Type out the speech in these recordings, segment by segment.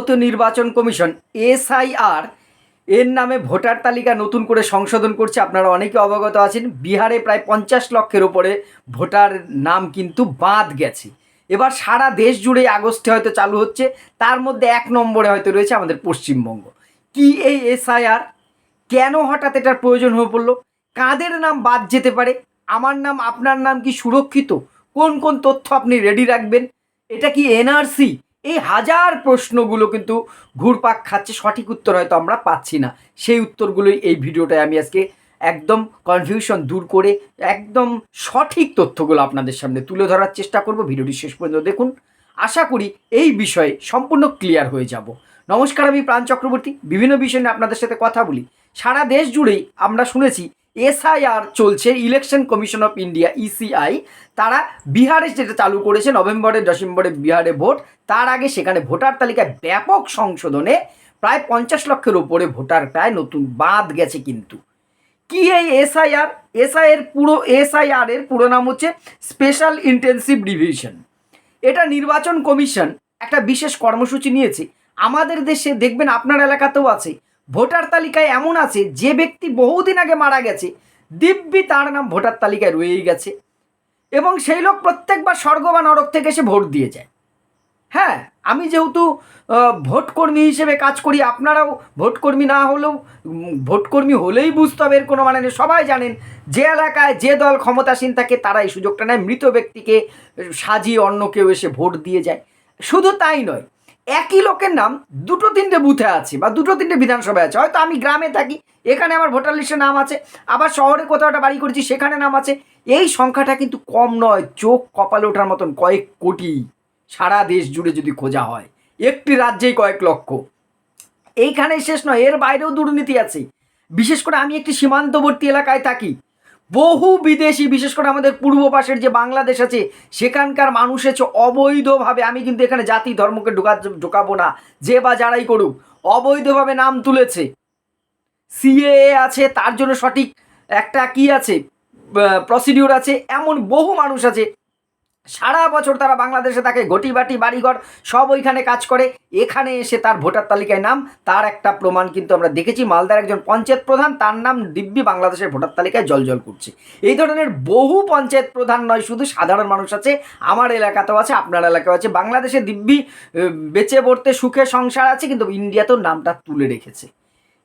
ভারতীয় নির্বাচন commission, SIR, এর নামে ভোটার তালিকা নতুন করে সংশোধন করছে। আপনারা অনেকে অবগত আছেন, বিহারে প্রায় পঞ্চাশ লক্ষের ওপরে ভোটার নাম কিন্তু বাদ গেছে। এবার সারা দেশ জুড়ে আগস্টে হয়তো চালু হচ্ছে, তার মধ্যে এক নম্বরে হয়তো রয়েছে আমাদের পশ্চিমবঙ্গ। কি এই এসআইআর? কেন হঠাৎ এটার প্রয়োজন হয়ে পড়ল? কাদের নাম বাদ যেতে পারে? আমার নাম, আপনার নাম কি সুরক্ষিত? কোন কোন তথ্য আপনি রেডি রাখবেন? এটা কি এনআরসি? এই হাজার প্রশ্নগুলো কিন্তু ঘুরপাক খাচ্ছে, সঠিক উত্তর হয়তো আমরা পাচ্ছি না। সেই উত্তরগুলোই এই ভিডিওটায় আমি আজকে একদম কনফিউশন দূর করে একদম সঠিক তথ্যগুলো আপনাদের সামনে তুলে ধরার চেষ্টা করব। ভিডিওটি শেষ পর্যন্ত দেখুন। আশা করি এই বিষয়ে সম্পূর্ণ ক্লিয়ার হয়ে যাব। নমস্কার, আমি প্রাণ চক্রবর্তী। বিভিন্ন বিষয় নিয়ে আপনাদের সাথে কথা বলি। সারা দেশ জুড়েই আমরা শুনেছি এসআইআর চলছে election commission of India ECI তারা বিহারে যেটা চালু করেছে, নভেম্বরে, ডিসেম্বরে বিহারে ভোট। তার আগে সেখানে ভোটার তালিকায় ব্যাপক সংশোধনে প্রায় পঞ্চাশ লক্ষের উপরে ভোটার প্রায় নতুন বাদ গেছে কিন্তু। কি এই এসআইআর? এসআইয়ের পুরো, এসআইআর এর পুরো নাম হচ্ছে স্পেশাল ইন্টেন্সিভ ডিভিশন এটা নির্বাচন কমিশন একটা বিশেষ কর্মসূচি নিয়েছে। আমাদের দেশে, দেখবেন আপনার এলাকাতেও আছে ভোটার তালিকায় এমন আছে, যে ব্যক্তি বহুদিন আগে মারা গেছে, দিব্যি তার নাম ভোটার তালিকায় রয়েই গেছে। এবং সেই লোক প্রত্যেকবার স্বর্গ বা নরক থেকে এসে ভোট দিয়ে যায়। হ্যাঁ আমি যেহেতু ভোটকর্মী হিসেবে কাজ করি, আপনারাও ভোটকর্মী না হলেও ভোটকর্মী হলেই বুঝতে হবে, এর কোনো মানে নেই। সবাই জানেন, যে এলাকায় যে দল ক্ষমতাসীন থাকে, তারা এই সুযোগটা নেয়। মৃত ব্যক্তিকে সাজিয়ে অন্য কেউ এসে ভোট দিয়ে যায়। শুধু তাই নয় একই লোকের নাম, দুটো তিনটে বুথে আছে বা দুটো তিনটে বিধানসভায় আছে। হয়তো আমি গ্রামে থাকি, এখানে আমার ভোটার লিস্টে নাম আছে, আবার শহরে কোথাও একটা বাড়ি করেছি, সেখানে নাম আছে। এই সংখ্যাটা কিন্তু কম নয়, চোখ কপালে ওঠার মতন কয়েক কোটি সারা দেশ জুড়ে যদি খোঁজা হয়। একটি রাজ্যেই কয়েক লক্ষ। এইখানে শেষ নয়, এর বাইরেও দুর্নীতি আছে। বিশেষ করে আমি একটি সীমান্তবর্তী এলাকায় থাকি বহু বিদেশি, বিশেষ করে আমাদের পূর্ব পাশের যে বাংলাদেশ আছে, সেখানকার মানুষ হচ্ছে অবৈধভাবে, আমি কিন্তু এখানে জাতি, ধর্মকে ঢোকা, ঢোকাবো না, যে বা যারাই করুক, অবৈধভাবে নাম তুলেছে। সিএএ আছে, তার জন্য সঠিক একটা কি আছে প্রসিডিওর আছে, এমন বহু মানুষ আছে সারা বছর তারা বাংলাদেশে থাকে ঘটি বাটি বাড়িঘর, সব ওইখানে কাজ করে। এখানে এসে তার ভোটার তালিকায় নাম, তার একটা প্রমাণ কিন্তু আমরা দেখেছি। মালদার একজন পঞ্চায়েত প্রধান, তার নাম দিব্যি বাংলাদেশের ভোটার তালিকায় জলজল করছে। এই ধরনের বহু পঞ্চায়েত প্রধান নয়, শুধু সাধারণ মানুষ আছে, আমার এলাকাতেও আছে, আপনার এলাকাও আছে। বাংলাদেশে দিব্যি বেঁচে পড়তে, সুখে সংসার আছে, কিন্তু ইন্ডিয়াতেও নামটা তুলে রেখেছে।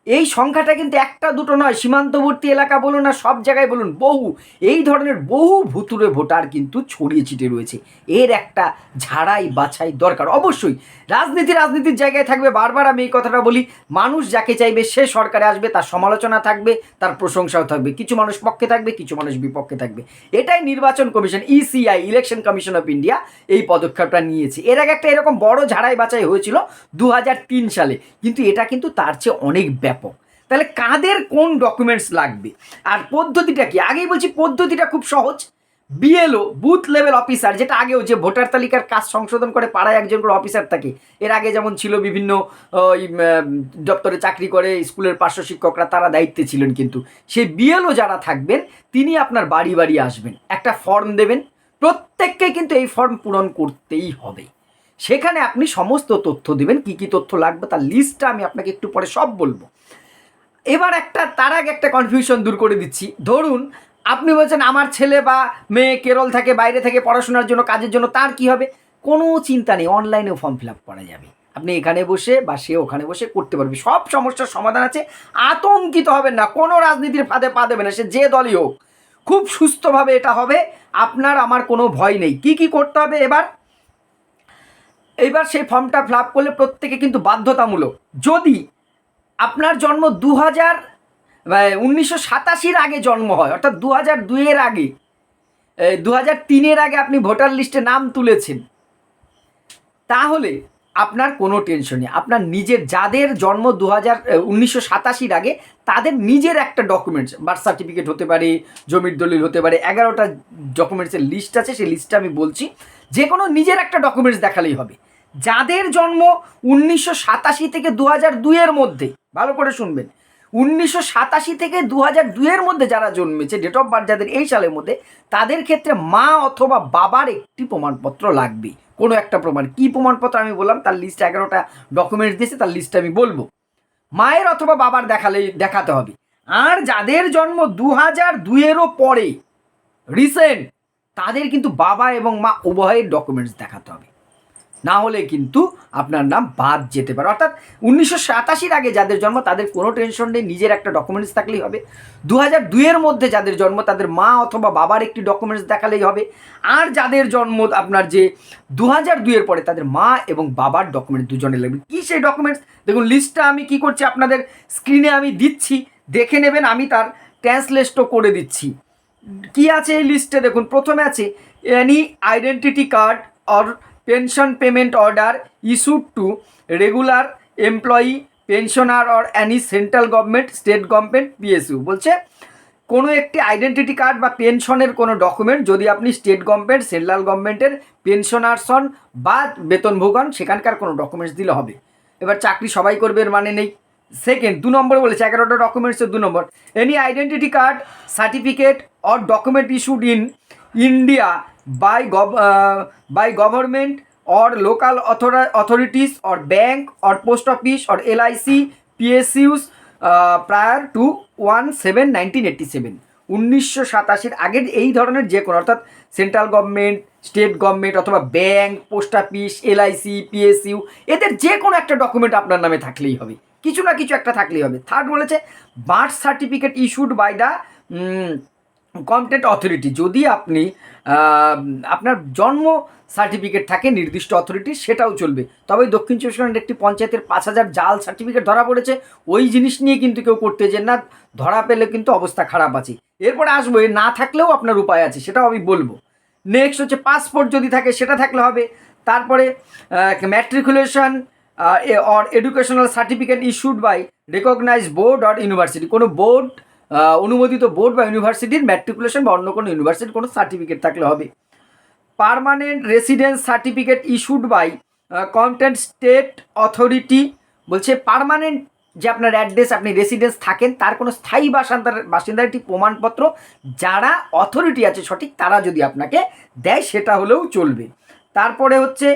এই সংখ্যাটা কিন্তু একটা দুটো নয়, সীমান্তবর্তী এলাকা বলুন না সব জায়গায় বলুন, বহু। এই ধরনের বহু ভুতুরে ভোটার কিন্তু ছড়িয়ে ছিটে রয়েছে। এর একটা ঝাড়াই বাছাই দরকার। অবশ্যই, রাজনীতি রাজনীতির জায়গায় থাকবে। বারবার আমি এই কথাটা বলি, মানুষ যাকে চাইবে সে সরকারে আসবে, তার সমালোচনা থাকবে, তার প্রশংসাও থাকবে। কিছু মানুষ পক্ষে থাকবে, কিছু মানুষ বিপক্ষে থাকবে। এটাই নির্বাচন commission ECI election commission of India এই পদক্ষেপটা নিয়েছে। এর আগে একটা এরকম বড় ঝাড়াই বাছাই হয়েছিল দু হাজার তিন সালে। কিন্তু এটা কিন্তু তার চেয়ে অনেক ব্যাপক। তাহলে কাদের কোন ডকুমেন্টস লাগবে? আর পদ্ধতিটা কি? আগেই বলছি পদ্ধতিটা খুব সহজ। বিএলও বুথ লেভেল অফিসার যেটা আগেও যে ভোটার তালিকার কাজ সংশোধন করে পাড়ায় একজন করে অফিসার থাকে, এর আগে যেমন ছিল বিভিন্ন দপ্তরে চাকরি করে, স্কুলের পার্শ্ব শিক্ষকরা, তারা দায়িত্বে ছিলেন কিন্তু। সেই বিএলও যারা থাকবেন, তিনি আপনার বাড়ি বাড়ি আসবেন। একটা ফর্ম দেবেন। প্রত্যেককে কিন্তু এই ফর্ম পূরণ করতেই হবে। সেখানে আপনি সমস্ত তথ্য দেবেন, কি কি তথ্য লাগবে তার লিস্টটা আমি আপনাকে একটু পরে সব বলব। এবার একটা, তার আগে একটা কনফিউশন দূর করে দিচ্ছি। ধরুন, আপনি বলছেন আমার ছেলে বা মেয়ে কেরল থেকে বাইরে থেকে পড়াশোনার জন্য, কাজের জন্য, তার কি হবে? কোনো চিন্তা নেই অনলাইনেও ফর্ম ফিল আপ করা যাবে। আপনি এখানে বসে বা সে ওখানে বসে করতে পারবে। সব সমস্যার সমাধান আছে। আতঙ্কিত হবেন না, কোনো রাজনীতির ফাঁদে পা দেবে না, সে যে দলই হোক। খুব সুস্থভাবে এটা হবে। আপনার, আমার কোনো ভয় নেই। কি কি করতে হবে এবার? এইবার সেই ফর্মটা ফিল করলে প্রত্যেকে কিন্তু বাধ্যতামূলক। যদি আপনার জন্ম দু হাজার উনিশশো সাতাশির আগে জন্ম হয়, অর্থাৎ দু হাজার দুইয়ের আগে দু হাজার তিনের আগে আপনি ভোটার লিস্টে নাম তুলেছেন, তাহলে আপনার কোনো টেনশন নেই। আপনার নিজের, যাদের জন্ম দু হাজার উনিশশো সাতাশির আগে, তাদের নিজের একটা ডকুমেন্টস বার্থ সার্টিফিকেট হতে পারে, জমির দলিল হতে পারে, এগারোটা ডকুমেন্টসের লিস্ট আছে, সেই লিস্টটা আমি বলছি। যে কোনো নিজের একটা ডকুমেন্টস দেখালেই হবে। যাদের জন্ম উনিশশো সাতাশি থেকে দু হাজার দুইয়ের মধ্যে, ভালো করে শুনবেন। উনিশশো সাতাশি থেকে দু হাজার দুইয়ের মধ্যে যারা জন্মেছে ডেট অফ বার্থ যাদের এই সালের মধ্যে, তাদের ক্ষেত্রে মা অথবা বাবার একটি প্রমাণপত্র লাগবে। কোনো একটা প্রমাণ। কী প্রমাণপত্র আমি বললাম? তার লিস্ট এগারোটা ডকুমেন্টস দিয়েছে, তার লিস্ট আমি বলব। মায়ের অথবা বাবার দেখালে, দেখাতে হবে। আর যাদের জন্ম দু হাজার দুইয়েরও পরে রিসেন্ট তাদের কিন্তু বাবা এবং মা উভয়ের ডকুমেন্টস দেখাতে হবে। না হলে কিন্তু আপনার নাম বাদ যেতে পারে। অর্থাৎ উনিশশো সাতাশির আগে যাদের জন্ম তাদের কোনো টেনশন নেই নিজের একটা ডকুমেন্টস থাকলেই হবে। দু হাজার দুইয়ের মধ্যে যাদের জন্ম তাদের মা অথবা বাবার একটি ডকুমেন্টস দেখালেই হবে। আর যাদের জন্ম আপনার যে দু হাজার দুইয়ের পরে তাদের মা এবং বাবার ডকুমেন্টস দুজনে লাগবে। কী সেই ডকুমেন্টস দেখুন লিস্টটা আমি কি করছি আপনাদের স্ক্রিনে আমি দিচ্ছি দেখে নেবেন আমি তার ট্রান্সলেটও করে দিচ্ছি। কি আছে এই লিস্টে দেখুন প্রথমে আছে any identity card or pension payment order issued to regular employee pensioner or any central government state government PSU বলছে? কোনো একটি আইডেন্টিটি কার্ড বা পেনশনের কোনো ডকুমেন্ট যদি আপনি স্টেট গভর্নমেন্ট সেন্ট্রাল গভর্নমেন্টের পেনশনার্স হন বা বেতনভোগ, সেখানকার কোনো ডকুমেন্টস দিলে হবে। এবার চাকরি সবাই করবে, এর মানে নেই। সেকেন্ড দু নম্বর বলেছে, এগারোটা ডকুমেন্টসের দু নম্বর। Any identity card certificate or document issued in India gov by government or local authorities or bank or post office or LIC PSUs prior to one seven nineteen eighty seven উনিশশো সাতাশির আগের এই ধরনের যে কোনো, অর্থাৎ সেন্ট্রাল গভর্নমেন্ট স্টেট গভর্নমেন্ট অথবা bank post office LIC PSU এদের যে কোনো একটা ডকুমেন্ট আপনার নামে থাকলেই হবে। কিছু না কিছু একটা থাকলেই হবে। থার্ড বলেছে birth certificate issued by the competent authority যদি আপনি আপনার জন্ম সার্টিফিকেট থাকে নির্দিষ্ট অথরিটি সেটাও চলবে। তবে দক্ষিণ চব্বিশ পরগনার একটি পঞ্চায়েতের পাঁচ হাজার জাল সার্টিফিকেট ধরা পড়েছে, ওই জিনিস নিয়ে কিন্তু কেউ করতে যে না, ধরা পেলে কিন্তু অবস্থা খারাপ আছে। এরপরে আসব না থাকলেও আপনার উপায় আছে, সেটাও আমি বলব। নেক্সট হচ্ছে পাসপোর্ট যদি থাকে, সেটা থাকলে হবে। তারপরে matriculation or educational certificate issued by recognise board or university কোনো বোর্ড অনুমোদিত বোর্ড বা ইউনিভার্সিটির ম্যাট্রিকুলেশন বা অন্য কোনো ইউনিভার্সিটির কোনো সার্টিফিকেট থাকলে হবে। Permanent residence certificate issued by content state authority বলছে পারমানেন্ট যে আপনার অ্যাড্রেস আপনি রেসিডেন্স থাকেন, তার কোনো স্থায়ী বাসিন্দার বাসিন্দার একটি প্রমাণপত্র যারা অথরিটি আছে সঠিক, তারা যদি আপনাকে দেয়, সেটা হলেও চলবে। তারপরে হচ্ছে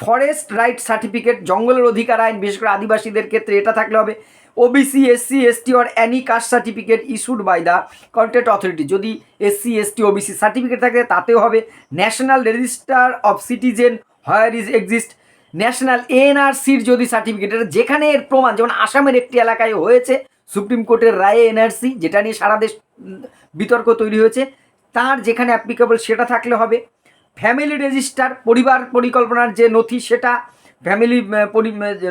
ফরেস্ট রাইট সার্টিফিকেট জঙ্গলের অধিকার আইন, বিশেষ করে আদিবাসীদের ক্ষেত্রে এটা থাকলে হবে। OBC SC ST or any caste certificate issued by the content authority যদি এসসি এসটি ওবিসি সার্টিফিকেট থাকে, তাতেও হবে national register of citizen higher is exist national এনআরসির যদি সার্টিফিকেট এটা যেখানে এর প্রমাণ, যেমন আসামের একটি এলাকায় হয়েছে সুপ্রিম কোর্টের রায়ে এনআরসি যেটা নিয়ে সারা দেশ বিতর্ক তৈরি হয়েছে, তার যেখানে অ্যাপ্লিকেবল সেটা থাকলে হবে ফ্যামিলি রেজিস্টার পরিবার পরিকল্পনার যে নথি, সেটা ফ্যামিলি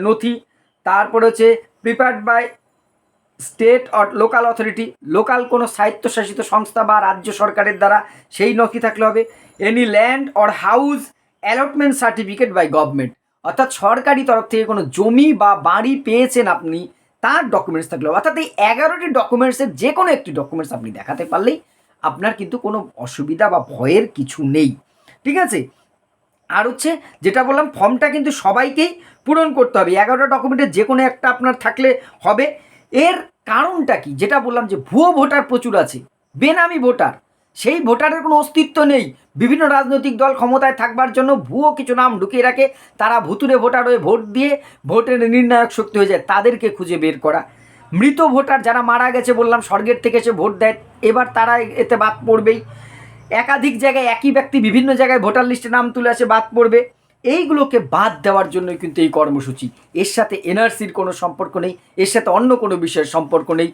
নথি, তারপরে হচ্ছে prepared by state or local authority local কোনো স্বায়ত্তশাসিত সংস্থা বা রাজ্য সরকারের দ্বারা সেই নথি থাকলে হবে any land or house allotment certificate by government অর্থাৎ সরকারি তরফ থেকে কোনো জমি বা বাড়ি পেয়েছেন আপনি, তার ডকুমেন্টস থাকলে। অর্থাৎ এই এগারোটি ডকুমেন্টসের যে কোনো একটি ডকুমেন্টস আপনি দেখাতে পারলেই আপনার কিন্তু কোনো অসুবিধা বা ভয়ের কিছু নেই। ঠিক আছে? আর হচ্ছে যেটা বললাম ফর্মটা কিন্তু সবাইকেই পূরণ করতে হবে। এগারোটা ডকুমেন্টের যে কোনো একটা আপনার থাকলে হবে। এর কারণটা কি? যেটা বললাম যে, ভুয়ো ভোটার প্রচুর আছে। বেনামি ভোটার। সেই ভোটারের কোনো অস্তিত্ব নেই। বিভিন্ন রাজনৈতিক দল ক্ষমতায় থাকবার জন্য ভুয়ো কিছু নাম ঢুকিয়ে রাখে। তারা ভুতুরে ভোটার হয়ে ভোট দিয়ে ভোটের নির্ণায়ক শক্তি হয়ে যায় তাদেরকে খুঁজে বের করা। মৃত ভোটার যারা মারা গেছে বললাম, স্বর্গের থেকে এসে ভোট দেয়, এবার তারা এতে বাদ পড়বেই। একাধিক জায়গায় একই ব্যক্তি বিভিন্ন জায়গায় ভোটার লিস্টে নাম তুলে আসে, বাদ পড়বে। এইগুলোকে বাদ দেওয়ার জন্যই কিন্তু এই কর্মসূচি। এর সাথে এনআরসির কোনো সম্পর্ক নেই, এর সাথে অন্য কোনো বিষয়ের সম্পর্ক নেই।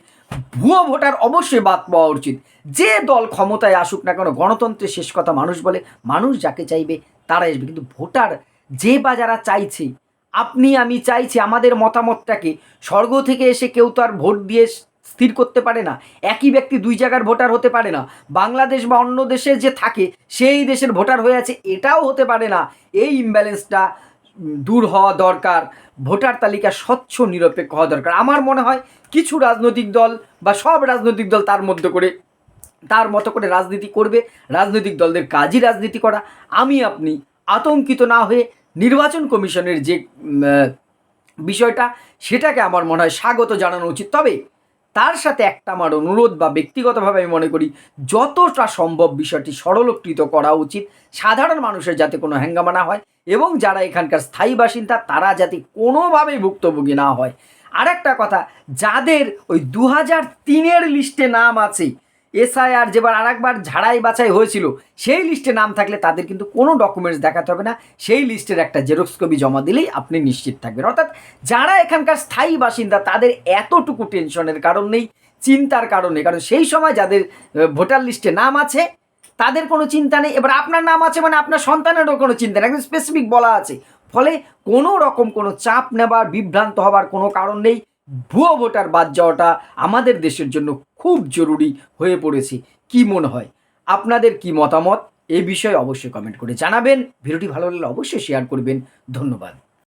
ভুয়ো ভোটার অবশ্যই বাদ পাওয়া উচিত। যে দল ক্ষমতায় আসুক না কেন, গণতন্ত্রের শেষ কথা মানুষ বলে, মানুষ যাকে চাইবে তারা আসবে। কিন্তু ভোটার যে বা যারা চাইছে, আপনি আমি চাইছি, আমাদের মতামতটাকে, স্বর্গ থেকে এসে কেউ তো আর ভোট দিয়ে স্থির করতে পারে না। একই ব্যক্তি দুই জায়গার ভোটার হতে পারে না। বাংলাদেশ বা অন্য দেশে যে থাকে, সেই দেশের ভোটার হয়ে আছে, এটাও হতে পারে না। এই ইমব্যালেন্সটা দূর হওয়া দরকার। ভোটার তালিকা স্বচ্ছ, নিরপেক্ষ হওয়া দরকার। আমার মনে হয় কিছু রাজনৈতিক দল বা সব রাজনৈতিক দল তার মধ্যে করে, তার মতো করে রাজনীতি করবে। রাজনৈতিক দলদের কাজই রাজনীতি করা। আমি আপনি আতঙ্কিত না হয়ে নির্বাচন কমিশনের যে বিষয়টা, সেটাকে আমার মনে হয় স্বাগত জানানো উচিত। তবে তার সাথে একটা আমার অনুরোধ বা ব্যক্তিগতভাবে আমি মনে করি, যতটা সম্ভব বিষয়টি সরলোকৃত করা উচিত। সাধারণ মানুষের যাতে কোনো হ্যাঙ্গামা না হয় এবং যারা এখানকার স্থায়ী বাসিন্দা, তারা যাতে কোনোভাবেই ভুক্তভোগী না হয়। আর একটা কথা, যাদের ওই দু হাজার তিনের লিস্টে নাম আছে এসআইআর যেবার আরেকবার ঝাড়াই বাছাই হয়েছিল, সেই লিস্টে নাম থাকলে তাদের কিন্তু কোনো ডকুমেন্টস দেখাতে হবে না। সেই লিস্টের একটা জেরক্স কপি জমা দিলেই আপনি নিশ্চিত থাকবেন। অর্থাৎ যারা এখানকার স্থায়ী বাসিন্দা, তাদের এতটুকু টেনশনের কারণ নেই, চিন্তার কারণে কারণ সেই সময় যাদের ভোটার লিস্টে নাম আছে, তাদের কোনো চিন্তা নেই। এবার আপনার নাম আছে মানে আপনার সন্তানেরও কোনো চিন্তা নেই। একদম স্পেসিফিক বলা আছে। ফলে কোনো রকম কোনো চাপ নেবার, বিভ্রান্ত হবার কোনো কারণ নেই। ভুয়ো ভোটার বাদ যাওয়াটা আমাদের দেশের জন্য খুব জরুরি হয়ে পড়েছে। কি মনে হয়? আপনাদের কি মতামত? এ বিষয়ে অবশ্যই কমেন্ট করে জানাবেন। ভিডিওটি ভালো লাগলে অবশ্যই শেয়ার করবেন। ধন্যবাদ।